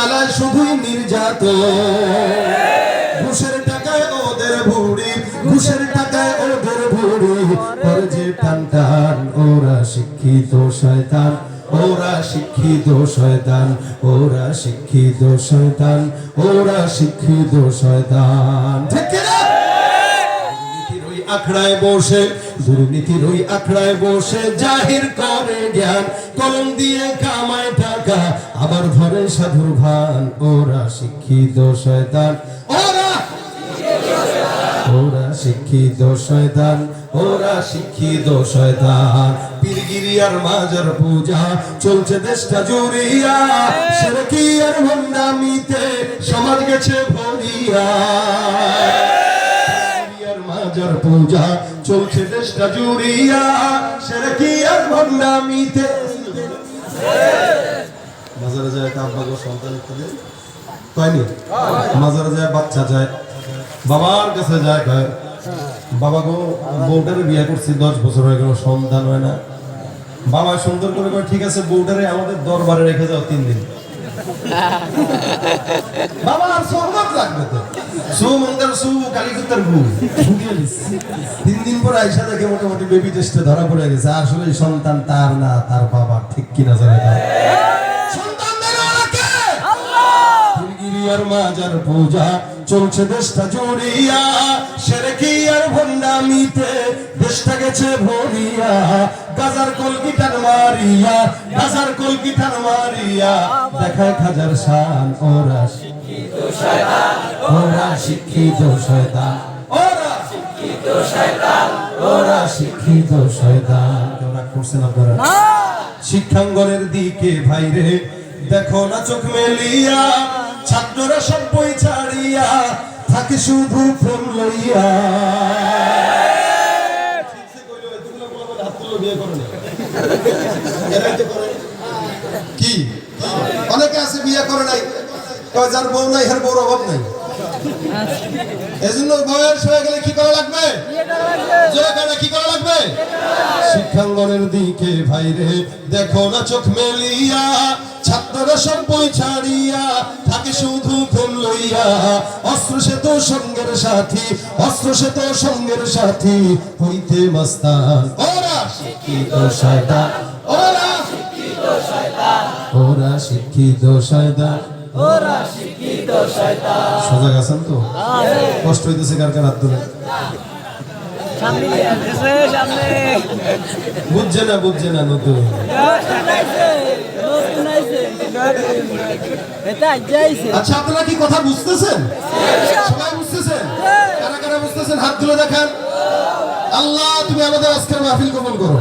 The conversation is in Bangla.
চালায় শুধুই নির্যাত ঘুষের টাকায় ওদের ভুড়ি, ঘুষের টাকায় ওদের ভুড়ি। ওর যে টান ওরা শিক্ষিত শয়তান, ওরা শিক্ষিত শয়তান, ওরা শিক্ষিত শয়তান, ওরা শিক্ষিত শয়তান। ঠিক ওই আখড়ায় বসে, দুর্নীতির ওই আখড়ায় বসে জাহির করে জ্ঞান। কলম দিয়ে কামায় টাকা, আবার ধরে সাধুর ভান। ওরা শিক্ষিত শয়তান। ওরা ওরা শিক্ষিত শয়তান। ওরা শিক্ষিত শয়তান। পীরগিরি আর মাজার পূজা, চলছে দেশটা জুড়িয়া। সেরকি আর ভণ্ডামিতে সমাজ গেছে ভরিয়া। মাজার চলছে দেশটা জুড়িয়া সেরকি আর ভণ্ডামিতে। মাজারে যায় কাব্বা গো, সন্তান ইত্যাদি পাইনি? মাজারে যায়, বাচ্চা যায়। বাবার কাছে যায় কয় বাবা গো, বউটারে বিয়ে করছি, দশ বছর হয়ে গেল, সন্তান হয় না। বাবা সুন্দর করে কয়, ঠিক আছে, বউটারে আমাদের দরবারে রেখে যাও তিন দিন। বাবা আর সহমত লাগবে তো। সু মন্দার সু কালীকুত্তার গু তিন দিন পর আইসা দেখে মোটামুটি বেবি টেস্টে ধরা পড়ে গেছে। আসলে সন্তান তার না, তার বাবা ঠিক কিনা জানে না। আর মাজার পূজা চলছে দেশটা জুড়িয়া। সেরেকি আর ভণ্ডামিতে দেশটা গেছে ভরিয়া। গাজার কলকিটার মারিয়া, গাজার কলকিটার মারিয়া। দেখায় খাজার শান ওরা শয়তান ওরা শিক্ষিত শয়তান। ওরা শিক্ষিত শয়তান। ওরা শিক্ষিত শয়তান। কেউ করছেন আপনারা? শিক্ষাঙ্গনের দিকে ভাইরে দেখো না চোখ মেলিয়া ছাত্ররা সব বই ছাড়িয়া থাকে শুধু প্রেম লইয়া। কি? অনেকে আছে বিয়ে করে নাই। যার বউ নাই এর বউর অভাব নাই। এজন্য বয়স হয়ে গেলে কি করা লাগবে? কি করা লাগবে? শিক্ষাঙ্গনের দিকে ভাইরে, দেখো না চোখ মেলিয়া, ছাত্ররা সব বই ছাড়িয়া, থাকে শুধু প্রেম লইয়া। অস্ত্র সে তো সঙ্গের সাথী, অস্ত্র সে তো সঙ্গের সাথী, হইতে মস্তান। ওরা শিক্ষিত শয়তান। ওরা শিক্ষিত শয়তান। ওরা শিক্ষিত শয়তান। ওরা শিক্ষিত শয়তান। সজাগ আছেন তো? কষ্ট হইতেছে কার কার হাত ধরে? বুঝছে না বুঝছে না নতুন। আচ্ছা আপনারা কি কথা বুঝতেছেন? সবাই বুঝতেছেন? কারা কারা বুঝতেছেন? হাত তুলে দেখান। আল্লাহ তুমি আমাদের আজকের মাহফিল কবুল করো।